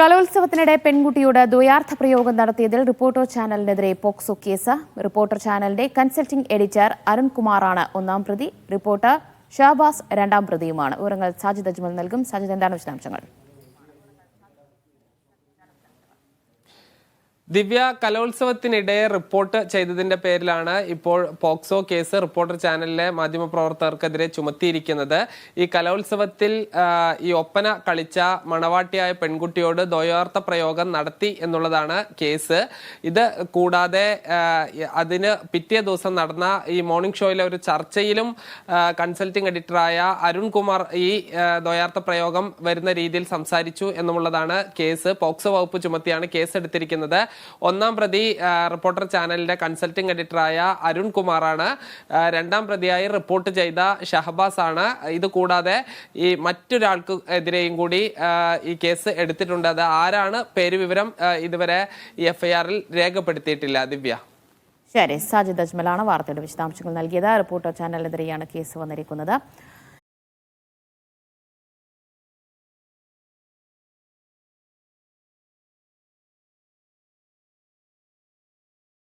കലോത്സവത്തിനിടെ പെൺകുട്ടിയോട് ദ്വയാർത്ഥ പ്രയോഗം നടത്തിയതിൽ റിപ്പോർട്ടർ ചാനലിനെതിരെ പോക്സോ കേസ്. റിപ്പോർട്ടർ ചാനലിന്റെ കൺസൾട്ടിംഗ് എഡിറ്റർ അരുൺകുമാറാണ് ഒന്നാം പ്രതി. റിപ്പോർട്ടർ ഷാബാസ് രണ്ടാം പ്രതിയുമാണ്. വിവരങ്ങൾ സാജിദ് അജ്മൽ നൽകും. സാജിദ് എന്താണ് വിശദാംശങ്ങൾ? ദിവ്യ കലോത്സവത്തിനിടെ റിപ്പോർട്ട് ചെയ്തതിന്റെ പേരിലാണ് ഇപ്പോൾ പോക്സോ കേസ് റിപ്പോർട്ടർ ചാനലിലെ മാധ്യമപ്രവർത്തകർക്കെതിരെ ചുമത്തിയിരിക്കുന്നത്. ഈ കലോത്സവത്തിൽ ഈ ഒപ്പന കളിച്ച മണവാട്ടിയായ പെൺകുട്ടിയോട് ദ്വയാർത്ഥ പ്രയോഗം നടത്തി എന്നുള്ളതാണ് കേസ്. ഇത് കൂടാതെ അതിന് പിറ്റേ ദിവസം നടന്ന ഈ മോർണിംഗ് ഷോയിലെ ഒരു ചർച്ചയിലും കൺസൾട്ടിംഗ് എഡിറ്ററായ അരുൺകുമാർ ഈ ദ്വയാർത്ഥ പ്രയോഗം വരുന്ന രീതിയിൽ സംസാരിച്ചു എന്നുള്ളതാണ് കേസ്. പോക്സോ വകുപ്പ് ചുമത്തിയാണ് കേസ് എടുത്തിരിക്കുന്നത് ഒന്നാം പ്രതി റിപ്പോർട്ടർ ചാനലിന്റെ കൺസൾട്ടിംഗ് എഡിറ്ററായ അരുൺ കുമാറാണ്. രണ്ടാം പ്രതിയായി റിപ്പോർട്ട് ചെയ്ത ഷഹബാസ് ആണ് ഇത് കൂടാതെ ഈ മറ്റൊരാൾക്ക് എതിരെയും കൂടി ഈ കേസ് എടുത്തിട്ടുണ്ട്. അത് ആരാണ്? പേര് വിവരം ഇതുവരെ എഫ്ഐആറിൽ രേഖപ്പെടുത്തിയിട്ടില്ല. ദിവ്യ. ശരി സാജിദ് അജ്മലാണ് വാർത്തയുടെ വിശദാംശങ്ങൾ നൽകിയത്. റിപ്പോർട്ടർ ചാനലിനെതിരെയാണ് കേസ് വന്നിരിക്കുന്നത്.